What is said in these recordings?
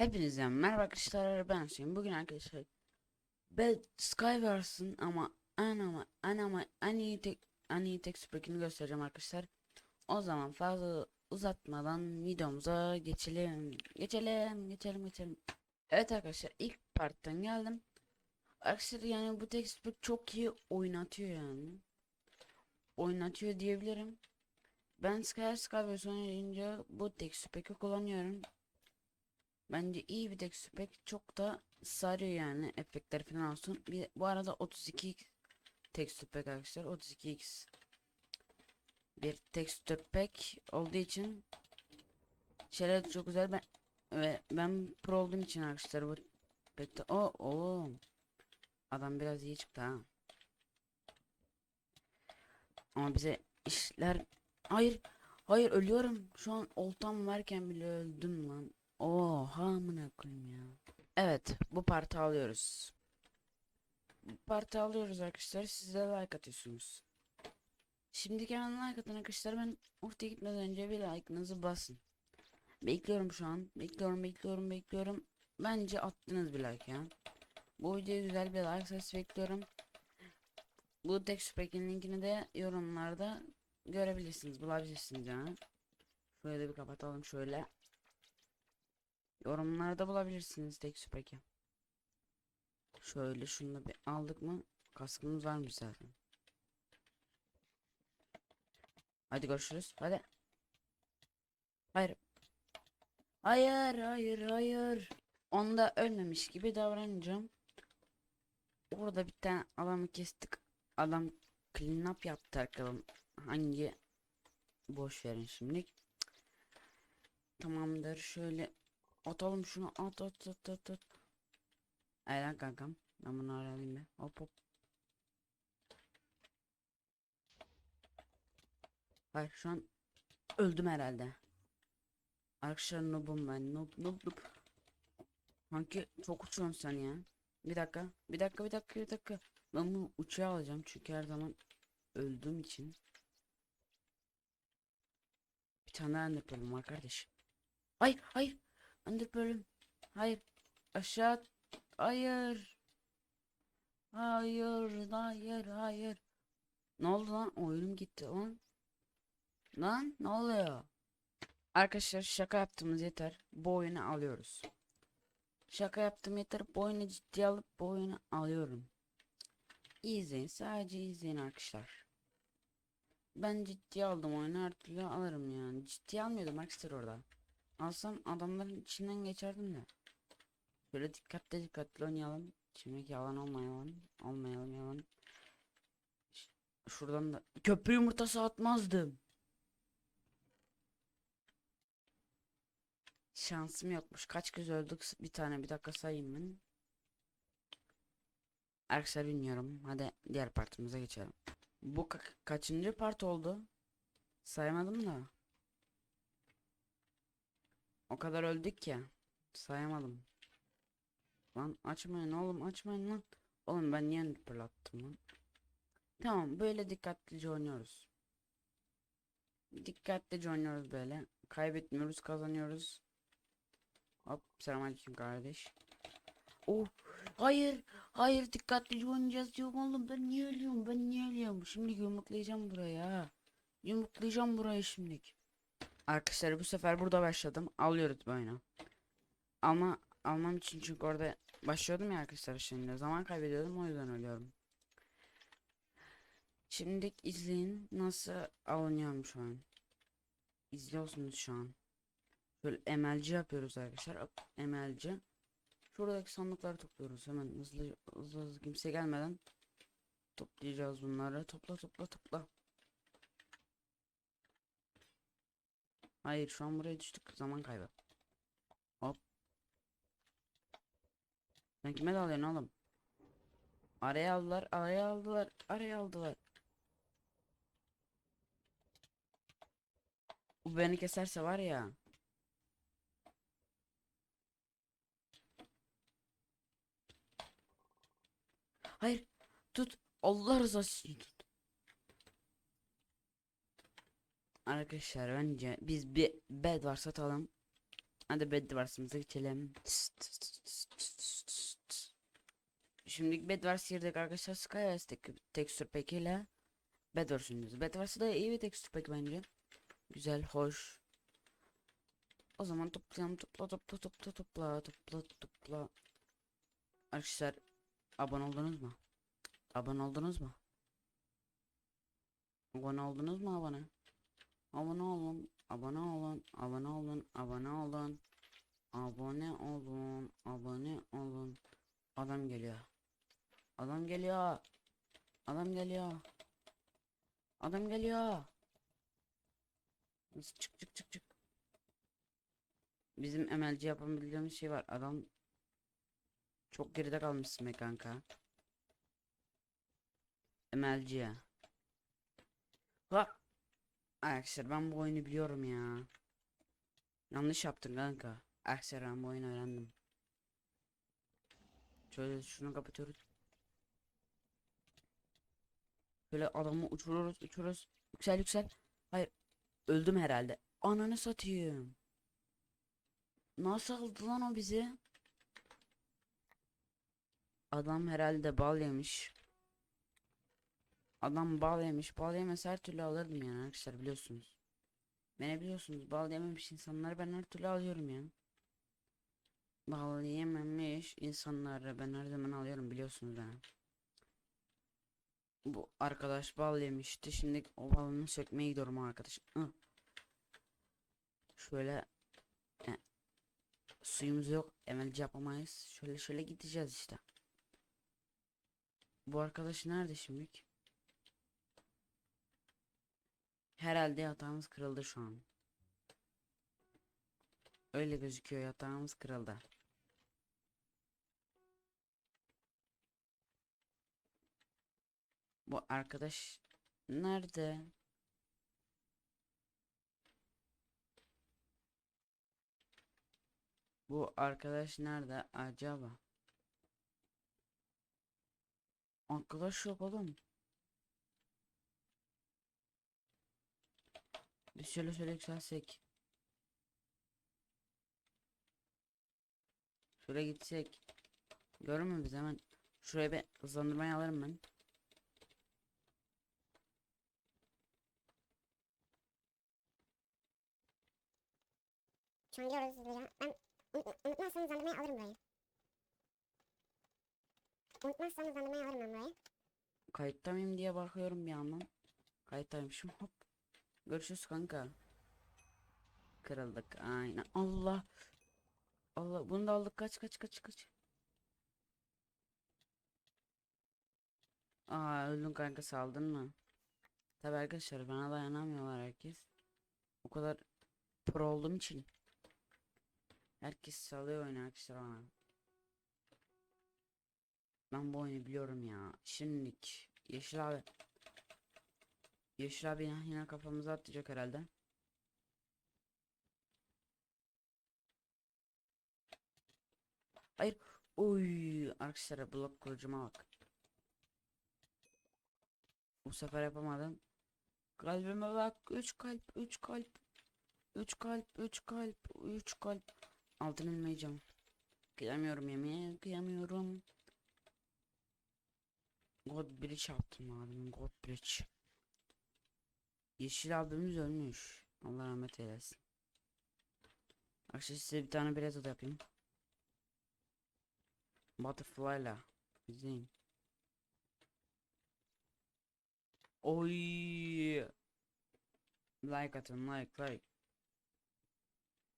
Hepinize merhaba arkadaşlar ben Hüseyin. Bugün arkadaşlar Bed Skywars'ın ama en ama en ama en iyi tek en iyi tek süpürgeni göstereceğim arkadaşlar. O zaman fazla uzatmadan videomuza geçelim. Geçelim, geçelim, geçelim. Evet arkadaşlar ilk parttan geldim. Arkadaşlar yani bu tek süpürge çok iyi oynatıyor yani. Oynatıyor diyebilirim. Ben Sky Skywars oynayınca bu tek süpürge kullanıyorum. Bence iyi bir tek pek çok da sarıyor yani efektler falan olsun. Bir, bu arada 32 tekstür pek arkadaşlar 32x bir tekstür pek olduğu için şeyler çok güzel ben ve ben pro olduğum için arkadaşlar bu pek de o o adam biraz iyi çıktı ha. Ama bize işler hayır hayır ölüyorum şu an oltam varken bile öldüm lan. Oha amına koyayım ya. Evet, bu parti alıyoruz. Bu parti alıyoruz arkadaşlar. Siz de like atıyorsunuz. Şimdi hemen like atın arkadaşlar. Ben ortaya gitmeden önce bir like'ınızı basın. Bekliyorum şu an. Bekliyorum, bekliyorum, bekliyorum. Bence attınız bir like ya. Bu videoya güzel bir like sayısı bekliyorum. Bu tek packin linkini de yorumlarda görebilirsiniz, bulabilirsiniz yani. Şöyle bir kapatalım şöyle. Yorumlarda bulabilirsiniz tek süpeki. Şöyle şunu da bir aldık mı? Kaskımız var mı zaten? Hadi görüşürüz. Hadi. Hayır. Hayır, hayır, hayır. Onda ölmemiş gibi davranacağım. Orada bir tane adamı kestik. Adam clean up yaptı bakalım. Hangi boş verin şimdi. Tamamdır. Şöyle Atalım şunu at at at at at. Aynen kankam. Ben bunu arayayım bir. Hop hop. Hayır şu an öldüm herhalde. Arkadaşlar noobum ben. Noob noob noob. Hangi çok uçuyorsun sen ya. Bir dakika. Bir dakika bir dakika bir dakika. Ben bunu uçağa alacağım çünkü her zaman öldüğüm için. Bir tane daha ender var kardeş. Hayır hayır. Ender bölüm. Hayır. Aşağı. Hayır. Hayır. Hayır. Hayır. Ne oldu lan? Oyunum gitti lan. Lan ne oluyor? Arkadaşlar şaka yaptığımız yeter. Bu oyunu alıyoruz. Şaka yaptım yeter. Bu oyunu ciddiye alıp bu oyunu alıyorum. İzleyin. Sadece izleyin arkadaşlar. Ben ciddiye aldım oyunu her türlü alırım yani. Ciddiye almıyordum arkadaşlar orada. Alsam adamların içinden geçerdim de. Böyle dikkatli dikkatli oynayalım. Şimdi yalan olmayalım. Olmayalım yalan. Şuradan da köprü yumurtası atmazdım. Şansım yokmuş. Kaç kez öldük? Bir tane bir dakika sayayım ben. Arkadaşlar bilmiyorum. Hadi diğer partimize geçelim. Bu ka- kaçıncı part oldu? Saymadım da. O kadar öldük ki. Sayamadım. Lan açmayın oğlum açmayın lan. Oğlum ben niye fırlattım lan. Tamam böyle dikkatlice oynuyoruz. Dikkatlice oynuyoruz böyle. Kaybetmiyoruz kazanıyoruz. Hop selamünaleyküm kardeş. Oh hayır hayır dikkatlice oynayacağız diyorum oğlum ben niye ölüyorum ben niye ölüyorum şimdi yumruklayacağım buraya yumruklayacağım burayı şimdilik Arkadaşlar bu sefer burada başladım. Alıyoruz bu oyunu. Ama almam için çünkü orada başlıyordum ya arkadaşlar şimdi. Zaman kaybediyordum o yüzden ölüyorum. Şimdi izleyin nasıl alınıyorum şu. İzliyorsunuz şu an. Böyle MLC yapıyoruz arkadaşlar. MLC. Şuradaki sandıkları topluyoruz. Hemen hızlı hızlı, hızlı kimse gelmeden toplayacağız bunları. Topla topla topla. Hayır şu an buraya düştük zaman kaybı. Hop. Sen kime dalıyorsun oğlum? Araya aldılar, araya aldılar, araya aldılar. Bu beni keserse var ya. Hayır, tut. Allah rızası için tut. Arkadaşlar bence biz bir bed var satalım. Hadi Bedwars'ımıza geçelim. Şimdi Bedwars girdik arkadaşlar. Skywars tek tekstür pack ile Bedwars oynuyoruz. Bedwars'ı da iyi bir tekstür pack bence. Güzel, hoş. O zaman toplayalım topla topla topla topla topla topla. Arkadaşlar abone oldunuz mu? Abone oldunuz mu? Abone oldunuz mu abone? Abone olun, abone olun, abone olun, abone olun. Abone olun, abone olun. Adam geliyor. Adam geliyor. Adam geliyor. Adam geliyor. Çık çık çık çık. Bizim MLC yapabildiğimiz şey var. Adam çok geride kalmışsın be kanka. MLC. Ha. Arkadaşlar ben bu oyunu biliyorum ya. Yanlış yaptın kanka. Arkadaşlar ben bu oyunu öğrendim. Şöyle şunu kapatıyoruz. Böyle adamı uçururuz uçururuz. Yüksel yüksel. Hayır. Öldüm herhalde. Ananı satayım. Nasıl aldı lan o bizi? Adam herhalde bal yemiş. Adam bal yemiş. Bal yemese her türlü alırdım yani arkadaşlar biliyorsunuz. Beni biliyorsunuz bal yememiş insanları ben her türlü alıyorum ya. Bal yememiş insanları ben her zaman alıyorum biliyorsunuz yani. Bu arkadaş bal yemişti. Şimdi o balını sökmeye gidiyorum arkadaş. Şöyle e, suyumuz yok. Emelci yapamayız. Şöyle şöyle gideceğiz işte. Bu arkadaş nerede şimdilik? Herhalde yatağımız kırıldı şu an. Öyle gözüküyor yatağımız kırıldı. Bu arkadaş nerede? Bu arkadaş nerede acaba? Arkadaş yok oğlum. Şöyle şöyle yükselsek. Şöyle gitsek. Görür mü biz hemen? Şuraya bir hızlandırmayı alırım ben. Gidiyoruz hızlıca. Ben unut, unutmazsam hızlandırmayı alırım burayı. Unutmazsam hızlandırmayı alırım ben burayı. Kayıtta mıyım diye bakıyorum bir yandan. Kayıttaymışım hop. Görüşürüz kanka. Kırıldık aynen. Allah. Allah bunu da aldık kaç kaç kaç kaç. Aa öldün kanka saldın mı? Tabi arkadaşlar bana dayanamıyorlar herkes. O kadar pro olduğum için. Herkes salıyor oyunu arkadaşlar bana. Ben bu oyunu biliyorum ya. Şimdilik Yeşil abi. Yeşil abi yine kafamıza atacak herhalde. Hayır. Oy arkadaşlar blok kurucuma bak. Bu sefer yapamadım. Kalbime bak. 3 kalp, 3 kalp. 3 kalp, 3 kalp, 3 kalp. Altın ilmeyeceğim. Kıyamıyorum yemeğe, kıyamıyorum. God Bridge yaptım abim, God Bridge. Yeşil abimiz ölmüş. Allah rahmet eylesin. Arkadaşlar size bir tane bilet yapayım. Butterfly'la izleyin. Oy. Like atın like like.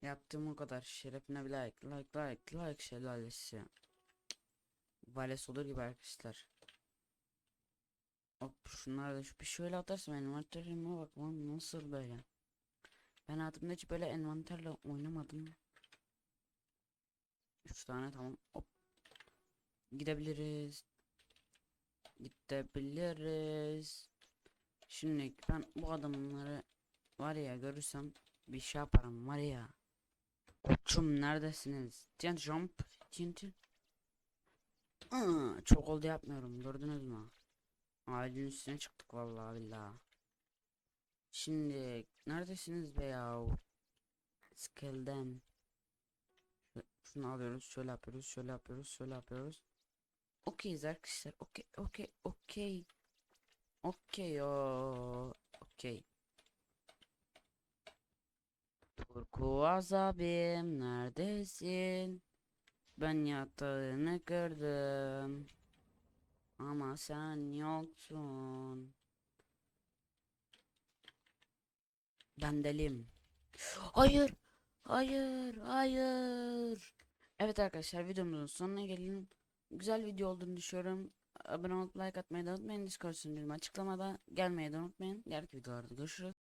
Yaptığım o kadar şerefine bir like like like like şelalesi. Vales olur gibi arkadaşlar. Hop şunlar da şu bir şöyle atarsam envanterime bak lan nasıl böyle. Ben hayatımda hiç böyle envanterle oynamadım. 3 tane tamam hop. Gidebiliriz. Gidebiliriz. Şimdi ben bu adamları var ya görürsem bir şey yaparım var ya. Koçum neredesiniz? Tient jump. Tient. Aa, çok oldu yapmıyorum gördünüz mü? Ağacın üstüne çıktık vallahi billahi. Şimdi neredesiniz be ya? Skell'den. Şunu alıyoruz. Şöyle yapıyoruz. Şöyle yapıyoruz. Şöyle yapıyoruz. Okeyiz arkadaşlar. Okey. Okey. Okey. Okey. o. Okey. Turkuaz abim neredesin? Ben yatağını kırdım. Ama sen yoksun. Ben delim. Hayır. Hayır. Hayır. Evet arkadaşlar videomuzun sonuna gelin. Güzel video olduğunu düşünüyorum. Abone olup like atmayı da unutmayın. Discord sunucum açıklamada. Gelmeyi de unutmayın. Diğer videolarda görüşürüz.